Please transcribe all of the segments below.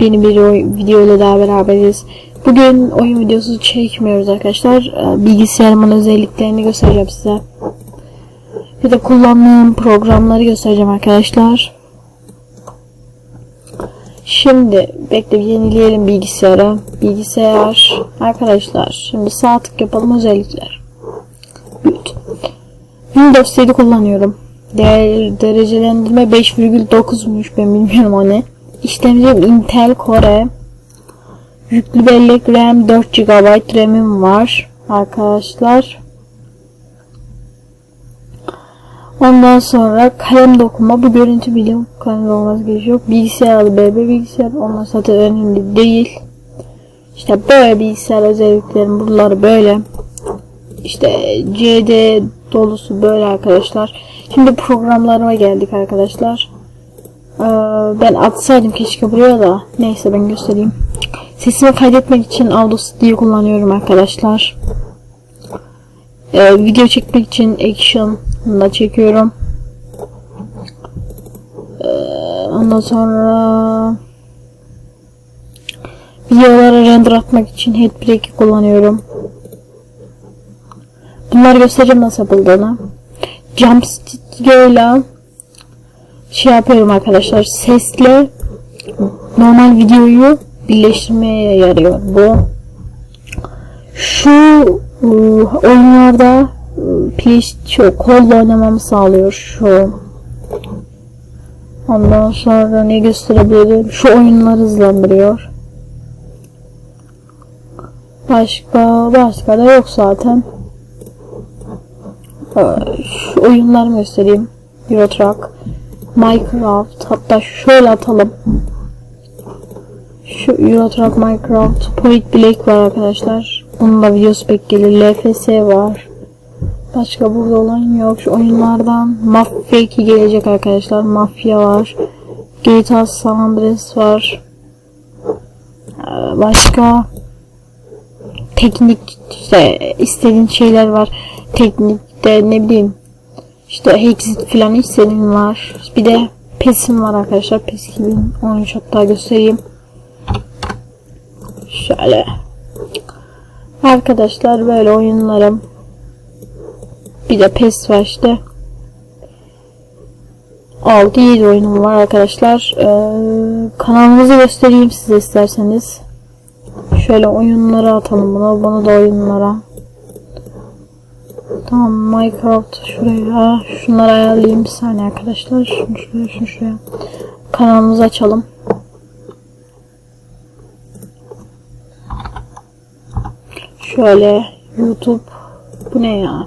Yeni bir oy- video ile daha beraberiz. Bugün oyun videosu çekmiyoruz arkadaşlar. Ee, Bilgisayarımın özelliklerini göstereceğim size. Bir de kullandığım programları göstereceğim arkadaşlar. Şimdi bekle yenileyelim bilgisayarı. Bilgisayar arkadaşlar. Şimdi sağ tık yapalım özellikler. Büyüt. Windows 7 kullanıyorum. Değer, derecelendirme 5,9'muş ben bilmiyorum o ne. İşlemcim Intel Core. Yüklü bellek RAM 4 GB RAM'im var arkadaşlar. Ondan sonra kalem dokuma bu görüntü bilim kalem olmaz gerekiyor. Bilgisayar adı BB bilgisayar onlar zaten önemli değil. İşte böyle bilgisayar özelliklerim buraları böyle. İşte CD dolusu böyle arkadaşlar. Şimdi programlarıma geldik arkadaşlar. Ee, ben atsaydım keşke buraya da. Neyse ben göstereyim. Sesimi kaydetmek için Audacity kullanıyorum arkadaşlar. Ee, video çekmek için Action'da çekiyorum. Ee, ondan sonra videoları render atmak için Headbreak'i kullanıyorum. Bunları göstereceğim nasıl yapıldığını. Jumpstick ile şey yapıyorum arkadaşlar sesle normal videoyu birleştirmeye yarıyor bu. Şu ıı, oyunlarda ıı, PlayStation kolla oynamamı sağlıyor şu. Ondan sonra ne gösterebilirim? Şu oyunları hızlandırıyor. Başka başka da yok zaten. Ee, Şu oyunları göstereyim. Euro Truck. Minecraft hatta şöyle atalım. Şu Euro Truck Minecraft Point Black var arkadaşlar. Bunun da videosu pek gelir. LFS var. Başka burada olan yok. Şu oyunlardan Mafya 2 gelecek arkadaşlar. Mafya var. GTA San Andreas var. Ee, Başka teknik işte istediğin şeyler var. Teknikte ne bileyim işte Hexit falan istediğim var. Bir de PES'im var arkadaşlar. PES 2013 hatta göstereyim. Şöyle. Arkadaşlar böyle oyunlarım. Bir de PES var işte. 6-7 oyunum var arkadaşlar. Ee, kanalımızı göstereyim size isterseniz. Şöyle oyunlara atalım bunu. Bunu da oyunlara. Tamam Minecraft şuraya. Şunları ayarlayayım bir saniye arkadaşlar. Şunu şuraya şunu şuraya. Kanalımızı açalım. Şöyle YouTube. Bu ne ya?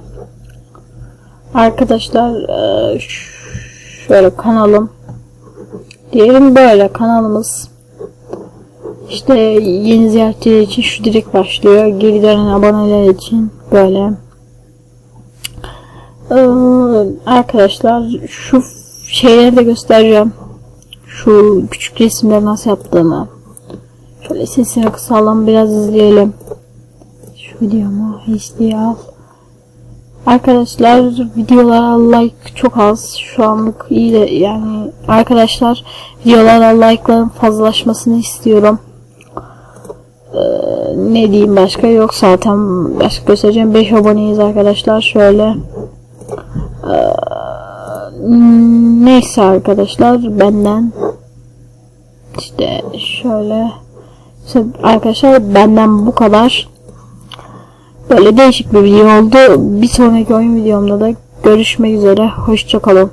Arkadaşlar ş- şöyle kanalım. Diyelim böyle kanalımız. İşte yeni ziyaretçiler için şu direkt başlıyor. Geri dönen aboneler için böyle. Ee, arkadaşlar şu şeyleri de göstereceğim. Şu küçük resimleri nasıl yaptığımı. Şöyle sesini kısalım biraz izleyelim. Şu videomu HD al. Arkadaşlar videolara like çok az. Şu anlık iyi de yani arkadaşlar videolara like'ların fazlalaşmasını istiyorum. Ee, ne diyeyim başka yok zaten başka göstereceğim 5 aboneyiz arkadaşlar şöyle Ee, neyse arkadaşlar benden işte şöyle arkadaşlar benden bu kadar. Böyle değişik bir video oldu. Bir sonraki oyun videomda da görüşmek üzere. Hoşçakalın